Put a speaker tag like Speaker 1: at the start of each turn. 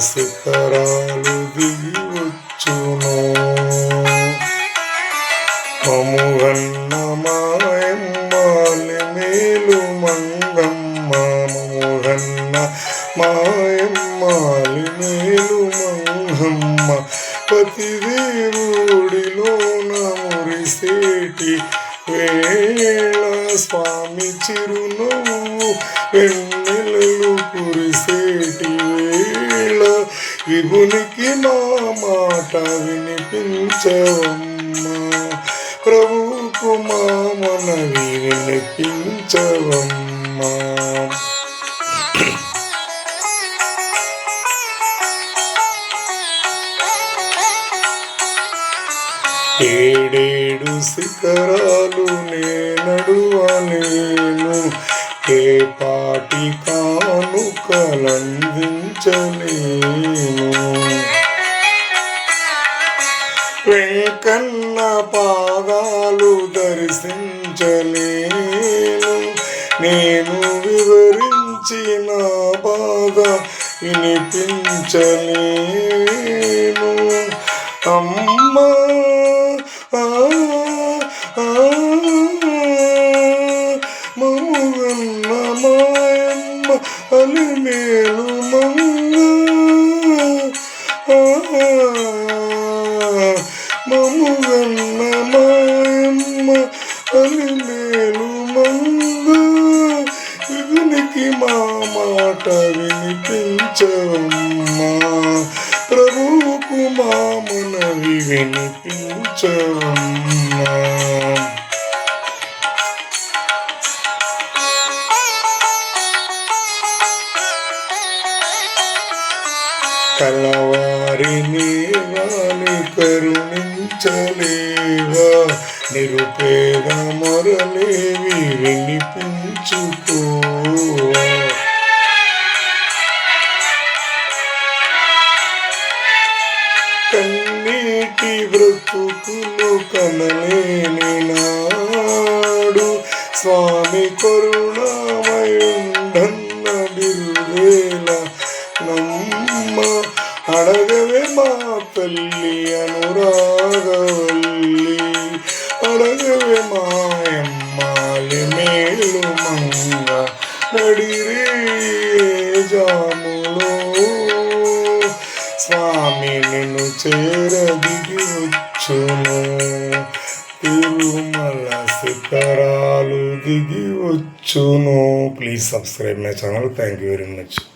Speaker 1: శిఖరాలు దిగి వచ్చును మముగన్న మాయమ్మాలి మేలు మంగమ్మ. మముగన్న మాయమ్మాలి మేలు మంగమ్మ. పతిదేవుడిలోన మురిసేటి వేళ స్వామి చిరునవ్వు వెన్నెలలు ప్రభునికి మా మాట వినిపించవమ్మా. ప్రభుకు మా మనవి వినిపించవమ్మా. ఏడేడు శిఖరాలు నే నడువలేను ఏ పాటి కానుకలందించలేను. వెంకన్న పాదాలు దర్శించలేను. నేను వివరించిన బాధ వినిపించలేను. అమ్మా మమ్మ ఆ, మముగన్న అలిమేలు మంగ ఇగునికి మా మాట వినిపించమ్మా. ప్రభువుకు మా మనవి వినిపించమ్మా. కలవారిని వాని కరుణించలేవా? నిరుపేద మొరలేవి వినిపించుకో. కన్నీటి బ్రతుకులు కనలేని నాడు స్వామి కరుణామయుండన్న బిరువేల నమ్మ అడగవే మా తల్లి అనురాగవల్లి. అడగవే మాయమ్మాలి మేలు మంగ నడిరే జాములో స్వామి నిన్ను చేరదిగి వచ్చును. తిరుమల శిఖరాలు దిగి వచ్చును. Please subscribe my channel thank you very much